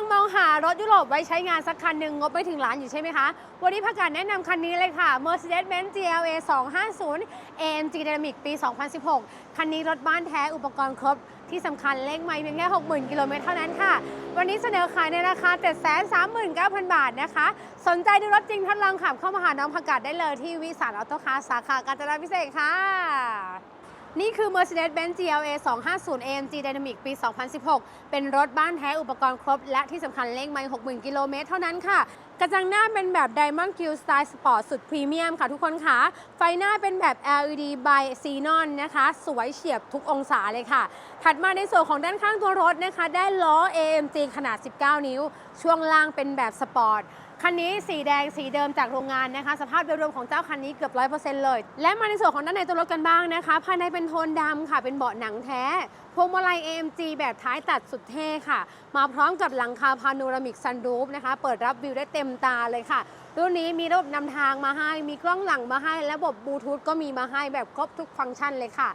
งมองหารถยุโรปไว้ใช้งานสักคันหนึ่งงบไม่ถึงล้านอยู่ใช่ไหมคะ วันนี้พักการแนะนำคันนี้เลยค่ะ Mercedes-Benz GLA 250 AMG Dynamic ปี 2016 คันนี้รถบ้านแท้อุปกรณ์ครบ ที่สำคัญเลขไม่เพียงแค่ 60,000 กิโลเมตรเท่านั้นค่ะ วันนี้เสนอขายในราคา 739,000 บาทนะคะ สนใจดูรถจริงทดลองขับเข้ามาหาน้องพักกาดได้เลยที่วิสานออโต้คาร์สาขากาญจนาพิเศษค่ะ นี่คือ Mercedes-Benz GLA 250 AMG Dynamic ปี 2016 เป็นรถบ้านแท้อุปกรณ์ครบ และที่สำคัญเลขไม่60,000 กิโลเมตรเท่านั้นค่ะ กระจังหน้าเป็นแบบ Diamond Q Style Sport สุดพรีเมียมค่ะทุกคนคะไฟหน้าเป็นแบบ LED by Xenon นะคะ สวยเฉียบทุกองศาเลยค่ะ ถัดมาในส่วนของด้านข้างตัวรถนะคะ ได้ล้อ AMG ขนาด 19 นิ้ว ช่วงล่างเป็นแบบสปอร์ตคันนี้สีแดงสีเดิมจากโรงงานนะคะ สภาพโดยรวมของเจ้าคันนี้เกือบ 100%เลย และมาในส่วนของด้านในตัวรถกันบ้างนะคะ ภายในเป็นโทนดำค่ะ เป็นเบาะหนังแท้พวงมาลัย AMG แบบท้ายตัดสุดเท่ค่ะ มาพร้อมกับหลังคาพาโนรามิกซันรูฟนะคะ เปิดรับวิวได้เต็มตาเลยค่ะ รุ่นนี้มีระบบนำทางมาให้ มีกล้องหลังมาให้ และระบบบลูทูธก็มีมาให้แบบครบทุกฟังก์ชันเลยค่ะ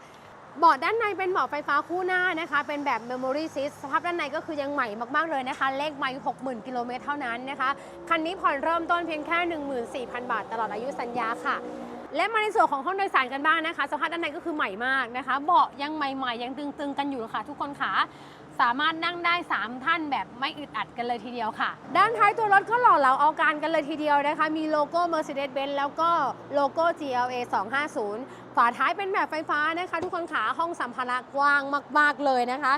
เบาะด้านในเป็นเบาะไฟฟ้าคู่หน้านะคะ เป็นแบบ Memory Seat สภาพด้านในก็คือยังใหม่มากๆเลยนะคะ เลขไม่ 60,000 กิโลเมตรเท่านั้นนะคะ คันนี้ผ่อนเริ่มต้นเพียงแค่ 14,000 บาท ตลอดอายุสัญญาค่ะ และมาในส่วนของห้องโดยสารกันบ้างนะคะ สภาพด้านในก็คือใหม่มากนะคะ เบาะยังใหม่ๆ ยังตึงๆ กันอยู่ค่ะ ทุกคนค่ะ สามารถนั่งได้ 3 ท่านแบบไม่อึดอัดกันเลยทีเดียวค่ะ ด้านท้ายตัวรถก็หล่อเหลาเอาการกันเลยทีเดียวนะคะ มีโลโก้ Mercedes-Benz แล้วก็โลโก้ GLA 250 ฝาท้ายเป็นแบบไฟฟ้านะคะ ทุกคนขาห้องสัมภาระกว้างมาก ๆ เลยนะคะ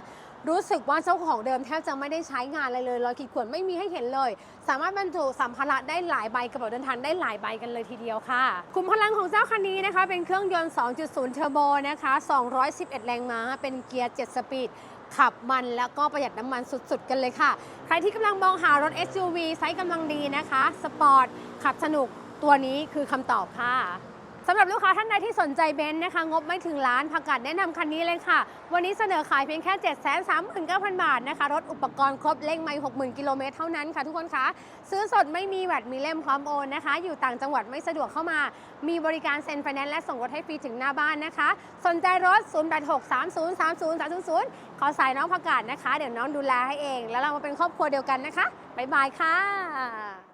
รู้สึกว่าเจ้าของเดิมแทบจะไม่ได้ใช้งานอะไรเลยรอยขีดข่วนไม่มีให้เห็นเลย สามารถบรรจุสัมภาระได้หลายใบกระเป๋าเดินทางได้หลายใบกันเลยทีเดียวค่ะคุมพลังของเจ้าคันนี้นะคะ เป็นเครื่องยนต์ 2.0 เทอร์โบนะคะ 211 แรงม้า เป็นเกียร์ 7 สปีดขับมันแล้วก็ประหยัดน้ำมันสุดๆ กันเลยค่ะ ใครที่กำลังมองหารถ SUV ไซส์กำลังดีนะคะ สปอร์ต ขับสนุกตัวนี้คือคำตอบค่ะ สำหรับลูกค้าท่านใดที่สนใจเบนซ์นะคะงบไม่ถึงล้านผักกาดแนะนำคันนี้เลยค่ะ วันนี้เสนอขายเพียงแค่ 7 3 9 0 0 0 บาทนะคะ รถอุปกรณ์ครบเลขไม่ 60,000 กิโลเมตรเท่านั้นค่ะทุกคนคะ ซื้อสดไม่มีแวดมีเล่มพร้อมโอนนะคะ อยู่ต่างจังหวัดไม่สะดวกเข้ามา มีบริการเซ็นไฟแนนซ์และส่งรถให้ฟรีถึงหน้าบ้านนะคะ สนใจรถ 0863030300 ขอสายน้องผักกาดนะคะ เดี๋ยวน้องดูแลให้เอง แล้วเรามาเป็นครอบครัวเดียวกันนะคะบ๊ายบายค่ะ